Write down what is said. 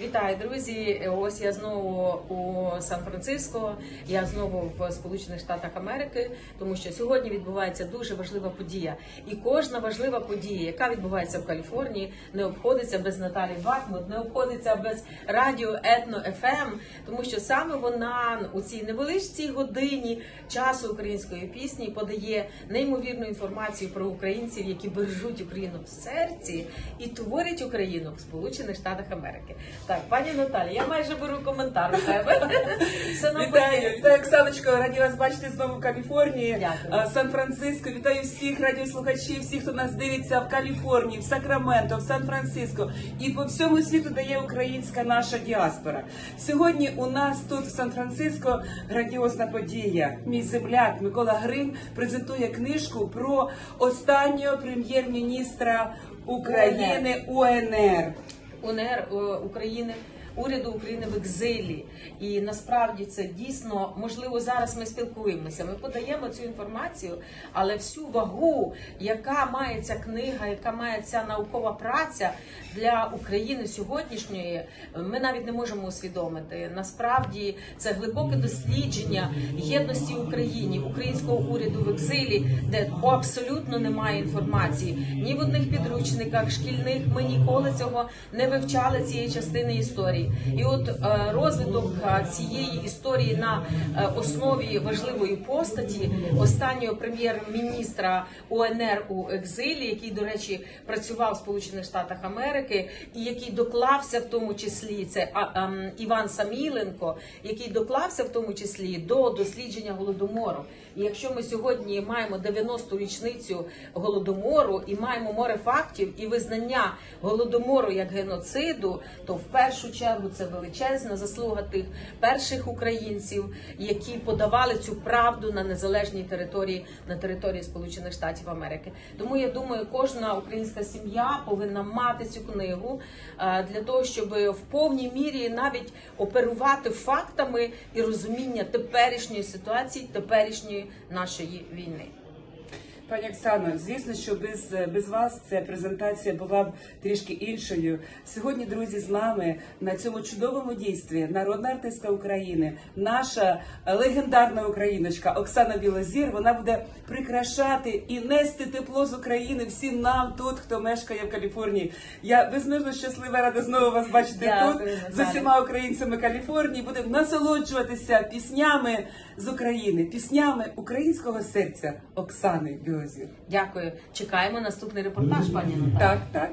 Вітаю, друзі! Ось я знову у Сан-Франциско. Я знову в Сполучених Штатах Америки, тому що сьогодні відбувається дуже важлива подія. І кожна важлива подія, яка відбувається в Каліфорнії, не обходиться без Наталі Бахмут, не обходиться без радіо Етно ФМ, тому що саме вона у цій невеличкій годині часу української пісні подає неймовірну інформацію про українців, які бережуть Україну в серці і творять Україну в Сполучених Штатах Америки. Так, пані Наталі, я майже беру коментар у тебе. Все Вітаю, вітаю, Оксаночко. Раді вас бачити знову в Каліфорнії, Дякую. Сан-Франциско. Вітаю всіх радіослухачів, всіх, хто нас дивиться в Каліфорнії, в Сакраменто, в Сан-Франциско і по всьому світу дає українська наша діаспора. Сьогодні у нас тут в Сан-Франциско грандіозна подія. Мій земляк Микола Грим презентує книжку про останнього прем'єр-міністра України УНР. УНР е, України. Уряду України в екзилі, і насправді це дійсно можливо зараз. Ми спілкуємося. Ми подаємо цю інформацію, але всю вагу, яка має ця книга, яка має ця наукова праця для України сьогоднішньої, ми навіть не можемо усвідомити. Насправді це глибоке дослідження єдності Україні, українського уряду в екзилі, де абсолютно немає інформації ні в одних підручниках шкільних. Ми ніколи цього не вивчали цієї частини історії. І от е, розвиток е, цієї історії на е, основі важливої постаті останнього прем'єр-міністра УНР у екзилі, який, до речі, працював в Сполучених Штатах Америки, і який доклався в тому числі це ем, Іван Саміленко, який доклався в тому числі до дослідження голодомору. І якщо ми сьогодні маємо 90-ту річницю голодомору і маємо море фактів і визнання голодомору як геноциду, то в першу чергу це величезна заслуга тих перших українців, які подавали цю правду на незалежній території на території Сполучених Штатів Америки. Тому я думаю, кожна українська сім'я повинна мати цю книгу е, для того, щоб в повній мірі навіть оперувати фактами і розуміння теперішньої ситуації, теперішньої нашої війни. Пані Оксано, звісно, що без, без вас ця презентація була б трішки іншою. Сьогодні, друзі, з нами на цьому чудовому дійстві народна артистка України, наша легендарна україночка Оксана Білозір. Вона буде прикрашати і нести тепло з України всім нам тут, хто мешкає в Каліфорнії. Я безмежно щаслива, рада знову вас бачити Дякую, тут з усіма українцями Каліфорнії. Будемо насолоджуватися піснями з України, піснями українського серця Оксани Білозір. Дякую. Чекаємо наступний репортаж, пані Наталі. Так, так.